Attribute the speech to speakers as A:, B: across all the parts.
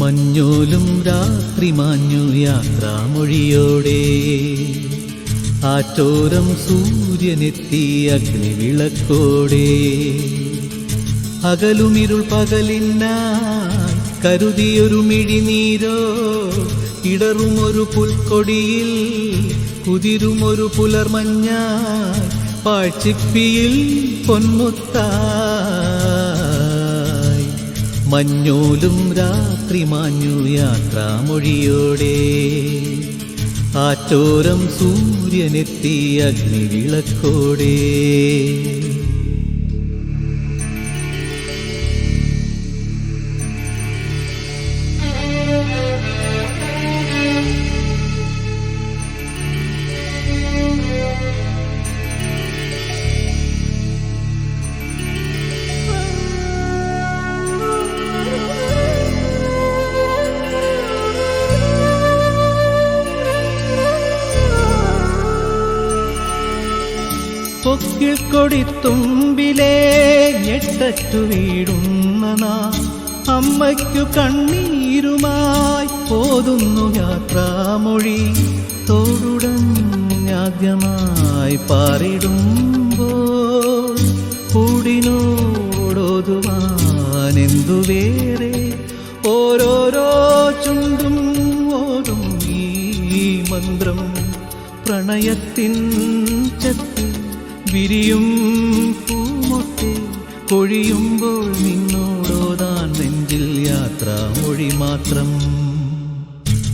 A: മഞ്ഞോലും രാത്രി മാഞ്ഞു യാത്രാമൊഴിയോടെ. ആറ്റോരം സൂര്യനെത്തി അഗ്നി വിളക്കോടെ അകലുമിരുൾ പകലിന്നായി കരുതിയൊരു മിഴിനീരോ. ഇടറുമൊരു പുൽക്കൊടിയിൽ കുതിരുമൊരു പുലർമഞ്ഞായി പാഴ്ചിപ്പിയിൽ പൊന്മുത്തായി. മഞ്ഞോലും രാത്രി മാഞ്ഞു യാത്രാമൊഴിയോടെ ആറ്റോരം സൂര്യനെത്തി അഗ്നിവിളക്കോടെ. പൊക്കിൽ കൊടിത്തുമ്പിലേ ഞെട്ടറ്റു വീടുന്ന നാ അമ്മയ്ക്കു കണ്ണീരുമായി പോതുന്നു യാത്രാമൊഴി. തോടുടഞ്ഞാദ്യമായി പാറിടുമ്പോൾ കൂടിനോടോതുവാനെന്തു വേറെ? ഓരോരോ ചുണ്ടും ഓരും ഈ മന്ത്രം. പ്രണയത്തിൻ ചത്ത് വിരിയും പൂമൊട്ടി കൊഴിയുമ്പോൾ നിന്നോടോതാൻ നെഞ്ചിൽ യാത്ര മൊഴി മാത്രം.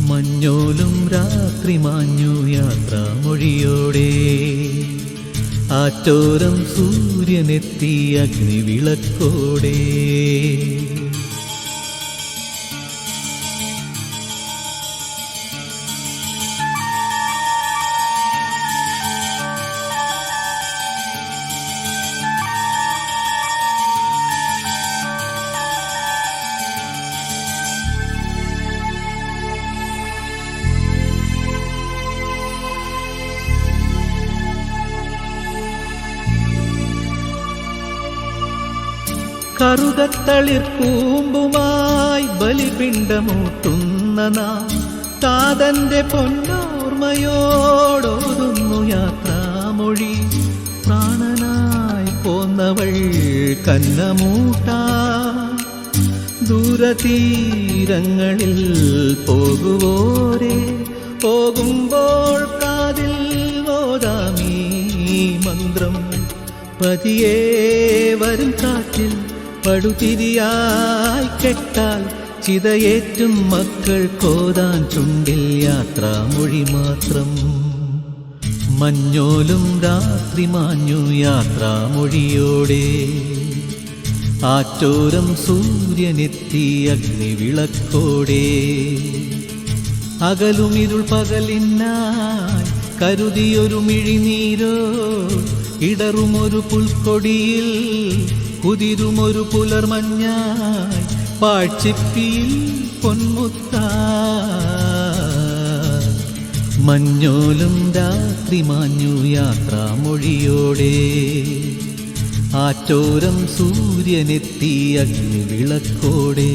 A: മഞ്ഞോലും രാത്രി മാഞ്ഞു യാത്ര മൊഴിയോടെ. ആറ്റോരം സൂര്യനെത്തി അഗ്നിവിളക്കോടെ. കറുകത്തളിർ കൂമ്പുമായി ബലിപിണ്ടമൂട്ടുന്ന നാം കാതന്റെ പൊന്നോർമ്മയോടോതുന്നു യാത്രാമൊഴി. പ്രാണനായി പോന്നവൾ കന്നമൂട്ടാ. ദൂരതീരങ്ങളിൽ പോകുവോരെ. പോകുമ്പോൾ കാതിൽ ഓതാമീ മന്ത്രം. പതിയേ വരും കാറ്റിൽ പടുതിരിയായി കെട്ടാൽ ചിതയേറ്റും മക്കൾ കോതാൻ ചുണ്ടിൽ യാത്രാമൊഴി മാത്രം. മഞ്ഞോലും രാത്രി മാഞ്ഞു യാത്രാമൊഴിയോടെ ആറ്റോരം സൂര്യനെത്തി അഗ്നിവിളക്കോടെ അകലുമിരുൾ പകലിനായി കരുതിയൊരു മിഴിനീരോ ഇടറുമൊരു പുൽക്കൊടിയിൽ കുതിരുമൊരു പുലർമഞ്ഞായി പാഴ്ചിപ്പിയിൽ പൊന്മുത്ത മഞ്ഞോലും രാത്രി മാഞ്ഞു യാത്രാമൊഴിയോടെ ആറ്റോരം സൂര്യനെത്തി അഗ്നിവിളക്കോടെ.